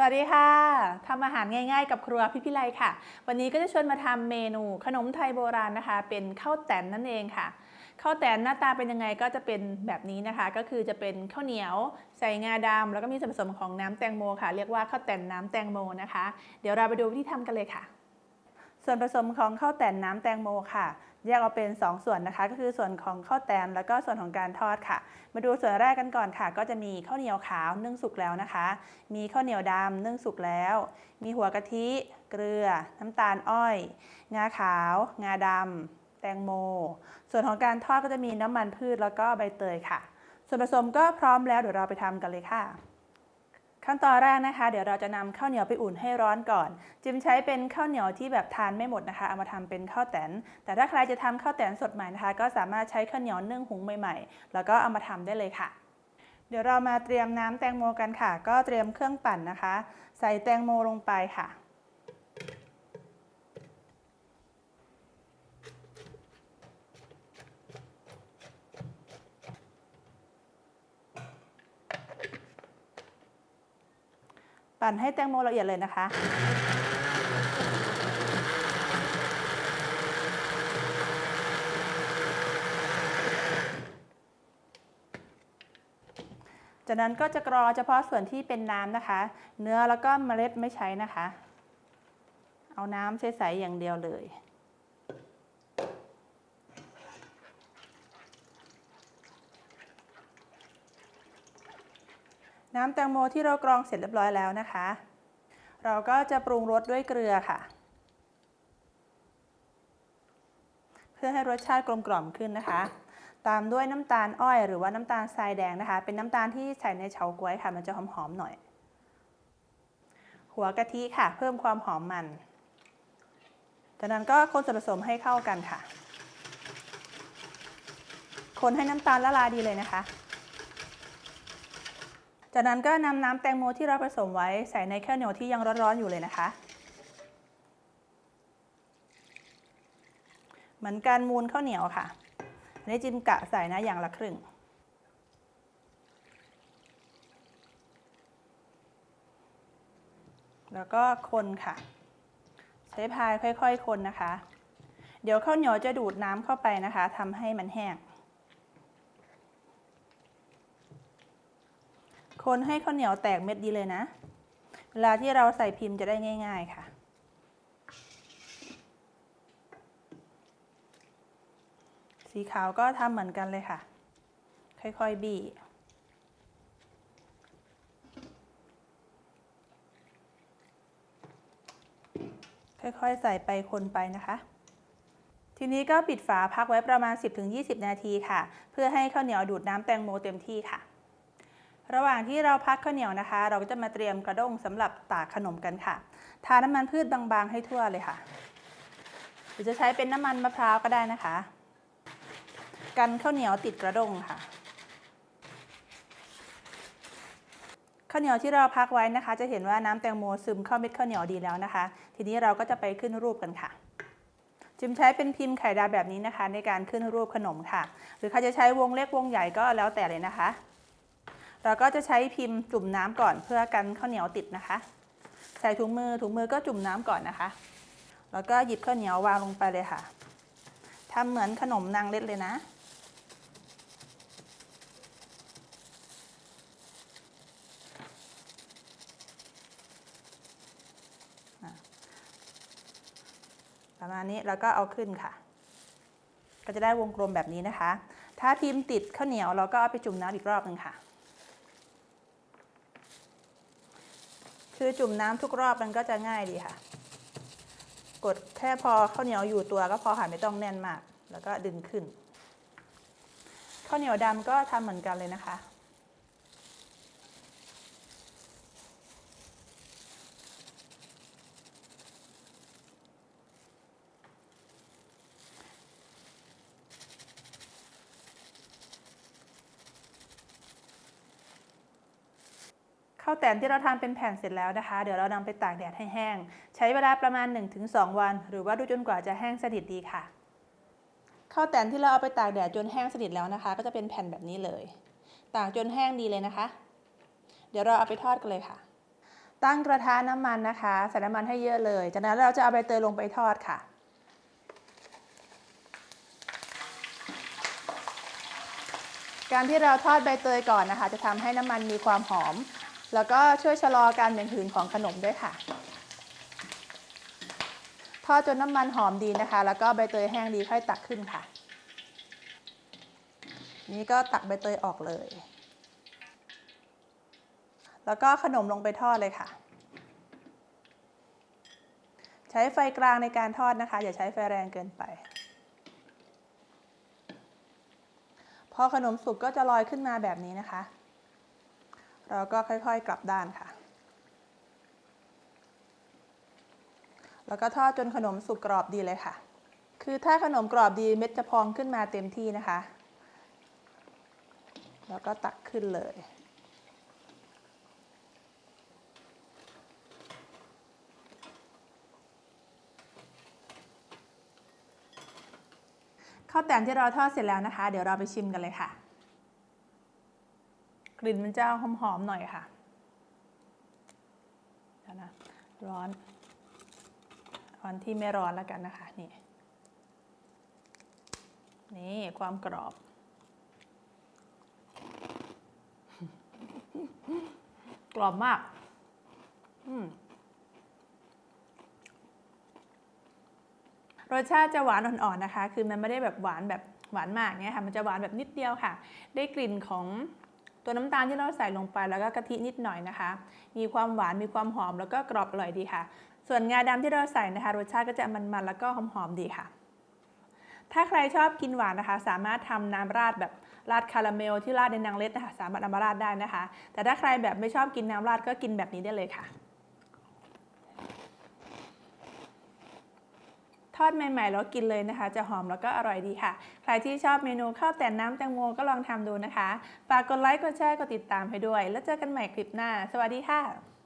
สวัสดีค่ะทำอาหารง่ายๆ กับครัวพี่พิไลค่ะ วันนี้ก็จะชวนมาทำเมนูขนมไทยโบราณนะคะ เป็นข้าวแตนนั่นเองค่ะข้าวแตนหน้าตาเป็นยังไงก็จะเป็นแบบนี้นะคะ ก็คือจะเป็นข้าวเหนียวใส่งาดำแล้วก็มีส่วนผสมของน้ำแตงโมค่ะ เรียกว่าข้าวแตนน้ำแตงโมนะคะ เดี๋ยวเราไปดูวิธีทำกันเลยค่ะ ส่วนผสมของข้าวแตนน้ำแตงโมค่ะ แยกออกเป็น 2 ส่วนนะคะ ก็คือส่วนของข้าวแตนแล้วก็ส่วนของการทอดค่ะ มาดูส่วนแรกกันก่อนค่ะ ก็จะมีข้าวเหนียวขาวนึ่งสุกแล้วนะคะ มีข้าวเหนียวดำนึ่งสุกแล้ว มีหัวกะทิ เกลือ น้ำตาลอ้อย งาขาว งาดำแตงโม ส่วนของการทอดก็จะมีน้ำมันพืชแล้วก็ใบเตยค่ะ ส่วนผสมก็พร้อมแล้วเดี๋ยวเราไปทำกันเลยค่ะ ขั้นตอนแรกนะคะ เดี๋ยวเราจะนำข้าวเหนียวไปอุ่นให้ร้อนก่อน จิมใช้เป็นข้าวเหนียวที่แบบทานไม่หมดนะคะ เอามาทำเป็นข้าวแตน แต่ถ้าใครจะทำข้าวแตนสดใหม่นะคะ ก็สามารถใช้ข้าวเหนียวนึ่งหุงใหม่ๆ แล้วก็เอามาทำได้เลยค่ะ เดี๋ยวเรามาเตรียมน้ำแตงโมกันค่ะ ก็เตรียมเครื่องปั่นนะคะ ใส่แตงโมลงไปค่ะ ปั่นให้แตงโมละเอียดเลยนะคะจากนั้นก็จะกรอเฉพาะส่วนที่เป็นน้ำนะคะ เนื้อแล้วก็เมล็ดไม่ใช้นะคะ เอาน้ำใสๆอย่างเดียวเลย น้ำแตงโมที่เรากรองเสร็จเรียบร้อยแล้วนะคะ เราก็จะปรุงรสด้วยเกลือค่ะ เพื่อให้รสชาติกลมกล่อมขึ้นนะคะ ตามด้วยน้ำตาลอ้อยหรือว่าน้ำตาลทรายแดงนะคะ เป็นน้ำตาลที่ใส่ในเฉาก๊วยค่ะ มันจะหอมๆหน่อย หัวกะทิค่ะ เพิ่มความหอมมัน จากนั้นก็คนส่วนผสมให้เข้ากันค่ะ คนให้น้ำตาลละลายดีเลยนะคะ จากนั้นก็นำน้ำแตงโมที่เราผสมไว้ใส่ในข้าวเหนียวที่ยังร้อนๆอยู่เลยนะคะ เหมือนการมูนข้าวเหนียวค่ะอันนี้จิมกะใส่นะอย่างละครึ่ง แล้วก็คนค่ะ ใช้พายค่อยๆ คนนะคะ เดี๋ยวข้าวเหนียวจะดูดน้ำเข้าไปนะคะทำให้มันแห้ง คนให้ข้าวเหนียวแตกเม็ดดีเลยนะ เวลาที่เราใส่พิมพ์จะได้ง่าย ๆค่ะ สีขาวก็ทำเหมือนกันเลยค่ะ ค่อยๆบี้ค่อยๆ ใส่ไปคนไปนะคะ ทีนี้ก็ปิดฝาพักไว้ประมาณ 10-20 นาทีค่ะ เพื่อให้ข้าวเหนียวดูดน้ำแตงโมเต็มที่ค่ะ ระหว่างที่เราพักข้าวเหนียวนะคะ เราก็จะมาเตรียมกระด้งสำหรับตากขนมกันค่ะ ทาน้ำมันพืชบางๆ ให้ทั่วเลยค่ะ หรือจะใช้เป็นน้ำมันมะพร้าวก็ได้นะคะ กันข้าวเหนียวติดกระด้งค่ะข้าวเหนียวที่เราพักไว้นะคะ จะเห็นว่าน้ำแตงโมซึมเข้าเม็ดข้าวเหนียวดีแล้วนะคะ ทีนี้เราก็จะไปขึ้นรูปกันค่ะ จิมใช้เป็นพิมพ์ไข่ดาวแบบนี้นะคะ ในการขึ้นรูปขนมค่ะ หรือใครจะใช้วงเล็กวงใหญ่ก็แล้วแต่เลยนะคะ เราก็จะใช้พิมพ์จุ่มน้ำก่อนเพื่อกันข้าวเหนียวติดนะคะ ใส่ถุงมือถุงมือก็จุ่มน้ำก่อนนะคะ แล้วก็หยิบข้าวเหนียววางลงไปเลยค่ะทำเหมือนขนมนางเล็ดเลยนะประมาณนี้แล้วก็เอาขึ้นค่ะ ก็จะได้วงกลมแบบนี้นะคะ ถ้าพิมพ์ติดข้าวเหนียวเราก็เอาไปจุ่มน้ำอีกรอบหนึ่งค่ะ คือจุ่มน้ำทุกรอบมันก็จะง่ายดีค่ะ กดแค่พอข้าวเหนียวอยู่ตัวก็พอค่ะไม่ต้องแน่นมาก แล้วก็ดึงขึ้นข้าวเหนียวดำก็ทำเหมือนกันเลยนะคะ ข้าวแตนที่เราทำเป็นแผ่นเสร็จแล้วนะคะ เดี๋ยวเรานำไปตากแดดให้แห้ง ใช้เวลาประมาณ 1-2 วัน หรือว่าดูจนกว่าจะแห้งสนิทดีค่ะ ข้าวแตนที่เราเอาไปตากแดดจนแห้งสนิทแล้วนะคะ ก็จะเป็นแผ่นแบบนี้เลย ตากจนแห้งดีเลยนะคะ เดี๋ยวเราเอาไปทอดกันเลยค่ะ ตั้งกระทะน้ำมันนะคะใส่น้ำมันให้เยอะเลย จากนั้นเราจะเอาใบเตยลงไปทอดค่ะการที่เราทอดใบเตยก่อนนะคะ จะทำให้น้ำมันมีความหอม แล้วก็ช่วยชะลอการเหม็นหืนของขนมด้วยค่ะ ทอดจนน้ำมันหอมดีนะคะ แล้วก็ใบเตยแห้งดีค่อยตักขึ้นค่ะ นี่ก็ตักใบเตยออกเลย แล้วก็ขนมลงไปทอดเลยค่ะ ใช้ไฟกลางในการทอดนะคะ อย่าใช้ไฟแรงเกินไปพอขนมสุกก็จะลอยขึ้นมาแบบนี้นะคะ เราก็ค่อยๆกลับด้านค่ะ แล้วก็ทอดจนขนมสุกกรอบดีเลยค่ะ คือถ้าขนมกรอบดีเม็ดจะพองขึ้นมาเต็มที่นะคะ แล้วก็ตักขึ้นเลยข้าวแตนที่เราทอดเสร็จแล้วนะคะ เดี๋ยวเราไปชิมกันเลยค่ะ กลิ่นมันจะหอมๆหน่อยค่ะนะร้อนร้อนที่ไม่ร้อนแล้วกันนะคะนี่นี่ความกรอบ กรอบมาก รสชาติจะหวานอ่อนๆนะคะ คือมันไม่ได้แบบหวานแบบหวานมากเนี่ยค่ะ มันจะหวานแบบนิดเดียวค่ะ ได้กลิ่นของ ตัวน้ำตาลที่เราใส่ลงไปแล้วก็กะทินิดหน่อยนะคะ มีความหวานมีความหอมแล้วก็กรอบอร่อยดีค่ะ ส่วนงาดำที่เราใส่นะคะ รสชาติก็จะมันๆแล้วก็หอมๆดีค่ะ ถ้าใครชอบกินหวานนะคะ สามารถทำน้ำราดแบบราดคาราเมลที่ราดในนางเล็ดนะคะสามารถนำมาราดได้นะคะ แต่ถ้าใครแบบไม่ชอบกินน้ำราดก็กินแบบนี้ได้เลยค่ะ ทอดใหม่ๆแล้วกินเลยนะคะ จะหอมแล้วก็อร่อยดีค่ะ ใครที่ชอบเมนูข้าวแต่นน้ำแตงโมก็ลองทำดูนะคะ ฝากกดไลค์ กดแชร์ กดติดตามให้ด้วย แล้วเจอกันใหม่คลิปหน้า สวัสดีค่ะ